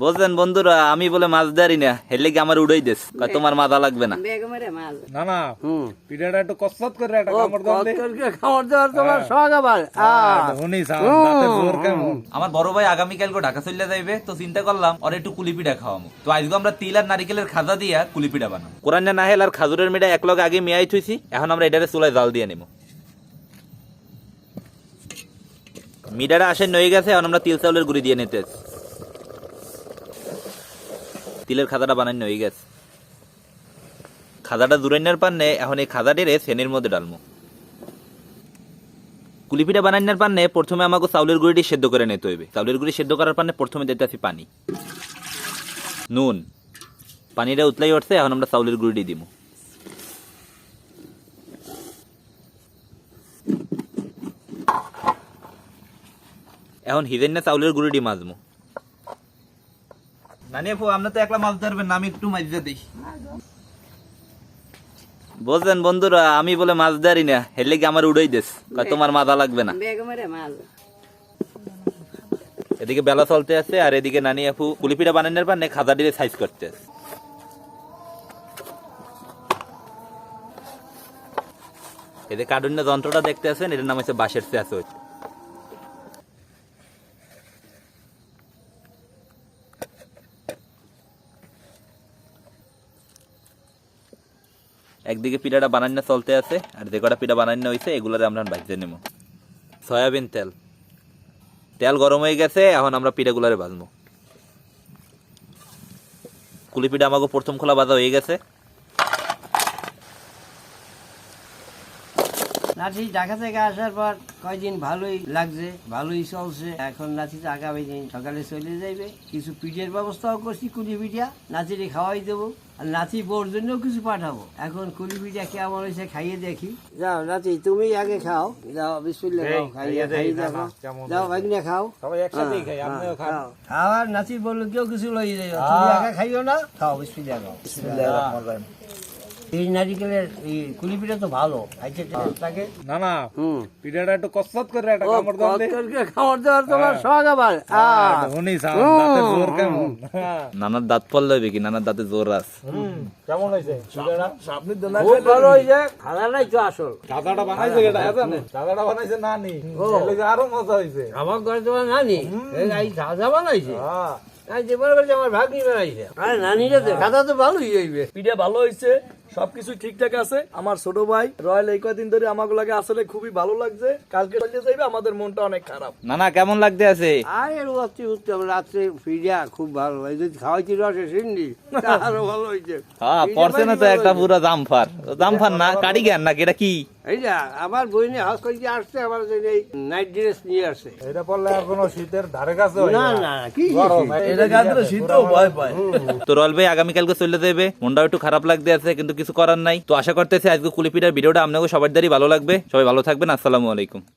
বুঝলেন বন্ধুরা আমি বলে মাছ দাঁড়ি না হেলে কি আমার উড়াই দেস কয় তোমার মাথা লাগবে না। না না পিঠাটা একটু কসরত করে একটা কামড় দাও দে। কতকে তোমার শখ আবার। আর আহ, ধনী সাউন্ড, দাঁতে জোর কেমন? আমার বড় ভাই আগামীকালকে ঢাকা চলে যাইবে তো চিন্তা করলাম ওর একটু কুলিপিঠা খাওয়ামু। তো আজকে আমরা তিল আর নারিকেলের খাজা দিয়া কুলিপিঠা বানাবো। কোরআন নাহেল আর খাজুরের মিঠা এক লগে আগে মিয়াই থুইছি এখন আমরা এটারে চুলায় জাল দিয়ে নেব। মিডাটা আসেন নয়ে গেছে এখন আমরা তিল চাউলের গুঁড়ি দিয়ে নিতে আছি। তিলের খাজাটা বানাই নয়ে গেছে। খাদাটা দূরাইনার পান্নে এখন এই খাজাটিরে ফেনের মধ্যে ডালমু। কুলিপিঠা বানাইনার পান্নে প্রথমে আমাকে চাউলের গুঁড়িটি সেদ্ধ করে নিতে হইবে। চাউলের গুঁড়ি সেদ্ধ করার পান্নে প্রথমে দিতে আছি পানি। নুন। পানিটা উতলাই উঠছে, এখন আমরা চাউলের গুঁড়িটি দিব এখন হিরেন না চাউলের গুঁড়িটি মাজমু। নানি আপু আপনি তো একলা মাছ ধরবেন না আমি একটু মাছ দিই বুঝলেন বন্ধুরা আমি বলে মাছ ধরি না হেলে কি আমার উড়াই দেস কয় তোমার মাথা লাগবে না। এদিকে বেলা চলতে আছে আর এদিকে নানি আপু কুলিপিটা বানানোর পর খাজা দিয়ে সাইজ করতে আছে। এদিকে কার্টুন যন্ত্রটা দেখতে আছেন এটার নাম হচ্ছে বাঁশের চেঁচো একদিকে পিঠাটা বানানো চলতে আছে, আর যে কটা পিঠা বানানো হয়েছে এগুলোতে আমরা ভাজতে নেব সয়াবিন তেল। তেল গরম হয়ে গেছে, এখন আমরা পিঠাগুলারে ভাজবো কুলি পিঠা আমাকে প্রথম খোলা বাজা হয়ে গেছে। নাতি ঢাকা থেকে আসার পর কয়দিন ভালোই লাগছে ভালোই চলছে। এখন নাতি তো আগামী দিন সকালে চলে যাইবে। কিছু পিঠের ব্যবস্থাও করছি কুলি পিঠা। নাতিরে খাওয়াই দেবো। আর নাতি বোর জন্যও কিছু পাঠাবো। এখন কুলি পিঠা কেমন হয়েছে খাইয়ে দেখি। যাও নাতি তুমি আগে খাও। যাও বিসমিল্লাহ খাও খাইয়ে খাইয়ে দেখো। যাও ভাগিনা খাও। সবাই একসাথেই খাই, আপনিও খান। খাও। খাওয়ার নাতি বলল কেউ কিছু লই যাইও। তুমি আগে খাইও না? খাও বিসমিল্লাহ খাও এই নারিকেলের এই কুলি পিঠা তো ভালো। খাইতে তাকে না না। হুম। পিঠাটা একটু কসরত করে একটা কামড় দাও দেওয়ার তোমার শখ আবার। সাউন্ড, দাঁতে জোর কেমন? হ্যাঁ। নানার দাঁত পড়লে কি? নানার দাঁতে জোর আছে। কেমন হয়েছে? পিঠাটা? খুব ভালো খানা নাই তো আসল। দাদাটা বানাইছে কেটা, জানে? দাদাটা বানাইছে নানি। লেগে আরও মজা হয়েছে। আমার ঘরে তোমার নানি। এই দাদা বানাইছে। হ্যাঁ। আমার ভাগ্নি বানাইছে। আরে তো খাতা তো ভালোই হইবে। পিঠা ভালো হয়েছে। সবকিছু ঠিকঠাক আছে। আমার ছোট ভাই রয়্যাল এই কয়দিন ধরে আমাকে লাগে আসলে খুবই ভালো লাগছে। কালকে চলে যাইবে আমাদের মনটা অনেক খারাপ। নানা কেমন লাগতে আছে? আরে উঠতে উঠতে রাত্রে ফিরিয়া খুব ভালো এই খাওয়াইছি রসে সিন্ডি। আরও ভালো হয়েছে হ্যাঁ পড়ছে না তো একটা পুরো জামফার। জামফার না নাকি? এটা কি? এই যা আমার বইনে হাউস করে আসছে আমার জন্য এই নাইট ড্রেস নিয়ে আসছে এটা পড়লে আর কোনো শীতের ধারে কাছে না না। না কি গরম, এটা গাছটা শীতও ভয় পায়। তো রল ভাই আগামীকালকে চলে যাবে মনটাও একটু খারাপ লাগতে আছে কিন্তু কিছু করার নাই। তো আশা করতেছি আজকে কুলিপিটার ভিডিওটা আপনাকে সবার দ্বারই ভালো লাগবে। সবাই ভালো থাকবেন। আসসালামু আলাইকুম।